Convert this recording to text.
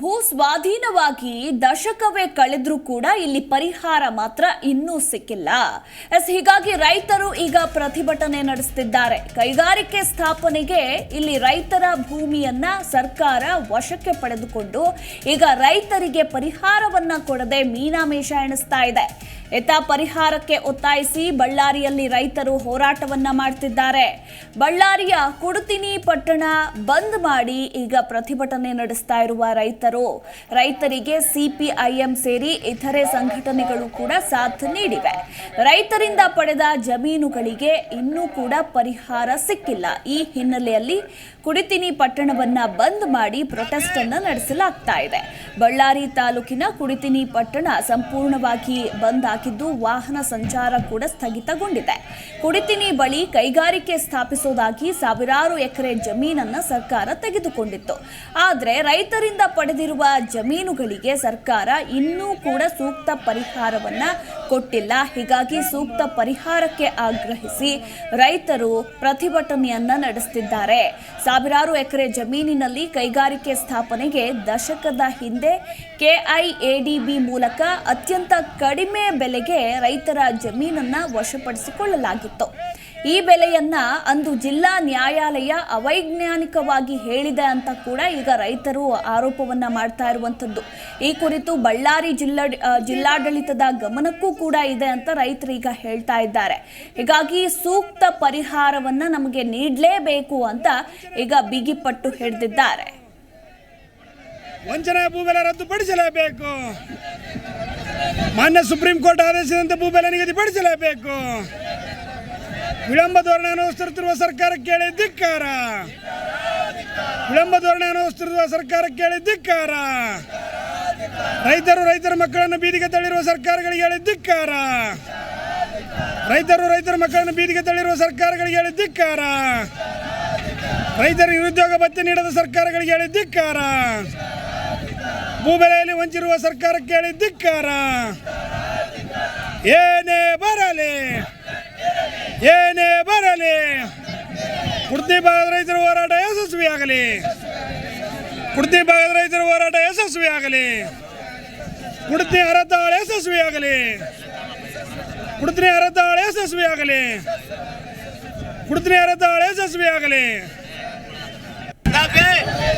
ಭೂ ಸ್ವಾಧೀನವಾಗಿ ದಶಕವೇ ಕಳೆದ್ರೂ ಕೂಡ ಇಲ್ಲಿ ಪರಿಹಾರ ಮಾತ್ರ ಇನ್ನೂ ಸಿಕ್ಕಿಲ್ಲ. ಎಸ್, ಹೀಗಾಗಿ ರೈತರು ಈಗ ಪ್ರತಿಭಟನೆ ನಡೆಸುತ್ತಿದ್ದಾರೆ ಕೈಗಾರಿಕೆ ಸ್ಥಾಪನೆಗೆ ಇಲ್ಲಿ ರೈತರ ಭೂಮಿಯನ್ನ ಸರ್ಕಾರ ವಶಕ್ಕೆ ಪಡೆದುಕೊಂಡು ಈಗ ರೈತರಿಗೆ ಪರಿಹಾರವನ್ನ ಕೊಡದೆ ಮೀನಾಮೇಷ ಎಣಿಸ್ತಾ ಇದೆ. ಎತ್ತ ಪರಿಹಾರಕ್ಕೆ ಒತ್ತಾಯಿಸಿ ಬಳ್ಳಾರಿಯಲ್ಲಿ ರೈತರು ಹೋರಾಟವನ್ನ ಮಾಡ್ತಿದ್ದಾರೆ. ಬಳ್ಳಾರಿಯ ಕುಡುತಿನಿ ಪಟ್ಟಣ ಬಂದ್ ಮಾಡಿ ಈಗ ಪ್ರತಿಭಟನೆ ನಡೆಸ್ತಾ ಇರುವ ರೈತರು. ರೈತರಿಗೆ ಸಿಪಿಐಎಂ ಸೇರಿ ಇತರೆ ಸಂಘಟನೆಗಳು ಕೂಡ ಸಾಥ್ ನೀಡಿವೆ. ರೈತರಿಂದ ಪಡೆದ ಜಮೀನುಗಳಿಗೆ ಇನ್ನೂ ಕೂಡ ಪರಿಹಾರ ಸಿಕ್ಕಿಲ್ಲ. ಈ ಹಿನ್ನೆಲೆಯಲ್ಲಿ ಕುಡಿತಿನಿ ಪಟ್ಟಣವನ್ನ ಬಂದ್ ಮಾಡಿ ಪ್ರೊಟೆಸ್ಟ್ ಅನ್ನು ನಡೆಸಲಾಗ್ತಾ ಇದೆ. ಬಳ್ಳಾರಿ ತಾಲೂಕಿನ ಕುಡಿತಿನಿ ಪಟ್ಟಣ ಸಂಪೂರ್ಣವಾಗಿ ಬಂದ್ ಆಗಿದ್ದು ವಾಹನ ಸಂಚಾರ ಕೂಡ ಸ್ಥಗಿತಗೊಂಡಿದೆ. ಕುಡಿತಿನಿ ಬಳಿ ಕೈಗಾರಿಕೆ ಸ್ಥಾಪಿಸೋದಾಗಿ ಸಾವಿರಾರು ಎಕರೆ ಜಮೀನನ್ನ ಸರ್ಕಾರ ತೆಗೆದುಕೊಂಡಿತ್ತು. ಆದರೆ ರೈತರಿಂದ ಪಡೆದಿರುವ ಜಮೀನುಗಳಿಗೆ ಸರ್ಕಾರ ಇನ್ನೂ ಕೂಡ ಸೂಕ್ತ ಪರಿಹಾರವನ್ನ ಕೊಟ್ಟಿಲ್ಲ. ಹೀಗಾಗಿ ಸೂಕ್ತ ಪರಿಹಾರಕ್ಕೆ ಆಗ್ರಹಿಸಿ ರೈತರು ಪ್ರತಿಭಟನೆಯನ್ನ ನಡೆಸುತ್ತಿದ್ದಾರೆ ಸಾವಿರಾರು ಎಕರೆ ಜಮೀನಿನಲ್ಲಿ ಕೈಗಾರಿಕೆ ಸ್ಥಾಪನೆಗೆ ದಶಕದ ಹಿಂದೆ ಕೆಐಎಡಿಬಿ ಮೂಲಕ ಅತ್ಯಂತ ಕಡಿಮೆ ಬೆಲೆಗೆ ರೈತರ ಜಮೀನನ್ನ ವಶಪಡಿಸಿಕೊಳ್ಳಲಾಗಿತ್ತು. ಈ ಬೆಲೆಯನ್ನ ಅಂದು ಜಿಲ್ಲಾ ನ್ಯಾಯಾಲಯ ಅವೈಜ್ಞಾನಿಕವಾಗಿ ಹೇಳಿದೆ ಅಂತ ಕೂಡ ಈಗ ರೈತರು ಆರೋಪವನ್ನ ಮಾಡ್ತಾ ಇರುವಂತದ್ದು. ಈ ಕುರಿತು ಬಳ್ಳಾರಿ ಜಿಲ್ಲಾ ಜಿಲ್ಲಾಡಳಿತದ ಗಮನಕ್ಕೂ ಕೂಡ ಇದೆ ಅಂತ ರೈತರು ಈಗ ಹೇಳ್ತಾ ಇದ್ದಾರೆ. ಹೀಗಾಗಿ ಸೂಕ್ತ ಪರಿಹಾರವನ್ನ ನಮಗೆ ನೀಡಲೇಬೇಕು ಅಂತ ಈಗ ಬಿಗಿಪಟ್ಟು ಹಿಡಿದಿದ್ದಾರೆ. ವಂಚನೆ ಭೂಬೆಲೆ ರದ್ದುಪಡಿಸಲೇಬೇಕು. ಮಾನ್ಯ ಸುಪ್ರೀಂ ಕೋರ್ಟ್ ಆದೇಶದಂತೆ ಭೂಬೆಲೆ ನಿಗದಿಪಡಿಸಲೇಬೇಕು. ವಿಳಂಬ ಧೋರಣೆ ಅನುಸರಿಸುತ್ತಿರುವ ಸರ್ಕಾರಕ್ಕೆ ಹೇಳಿ ಧಿಕ್ಕಾರ. ವಿಳಂಬ ಧೋರಣೆ ಅನುಸರಿಸುತ್ತಿರುವ ಸರ್ಕಾರಕ್ಕೆ ಹೇಳಿ ಧಿಕ್ಕಾರ. ರೈತರು ರೈತರ ಮಕ್ಕಳನ್ನು ಬೀದಿಗೆ ತಳ್ಳಿರುವ ಸರ್ಕಾರಗಳಿಗೆ ಹೇಳಿ ಧಿಕ್ಕಾರ. ರೈತರು ರೈತರ ಮಕ್ಕಳನ್ನು ಬೀದಿಗೆ ತಳ್ಳಿರುವ ಸರ್ಕಾರಗಳಿಗೆ ಹೇಳಿ ಧಿಕ್ಕಾರ. ರೈತರಿಗೆ ನಿರುದ್ಯೋಗ ಭತ್ಯೆ ನೀಡದ ಸರ್ಕಾರಗಳಿಗೆ ಹೇಳಿ ಧಿಕ್ಕಾರ. ಭೂಬೆಲೆಯಲ್ಲಿ ವಂಚಿರುವ ಸರ್ಕಾರಕ್ಕೆ ಹೇಳಿ ಧಿಕ್ಕಾರ. ಏನೇ ಬರಲಿ. ಏನೇ ಬರಲಿ. ಕುಡ್ತಿ ಭಾಗದ ರೈತರ ಹೋರಾಟ ಯಶಸ್ವಿ ಆಗಲಿ. ಕುಡ್ತಿ ಭಾಗದ ರೈತರ ಹೋರಾಟ ಯಶಸ್ವಿ ಯಶಸ್ವಿಯಾಗಲಿ ಕುಡ್ತಿ ಹರತಾಳ ಯಶಸ್ವಿಯಾಗಲಿ ಕುಡ್ತಿ ಹರತಾಳ ಯಶಸ್ವಿಯಾಗಲಿ ಕುಡ್ತಿ ಹರತಾಳ ಯಶಸ್ವಿಯಾಗಲಿ ಎಲ್ಲಿವರೆಗೆ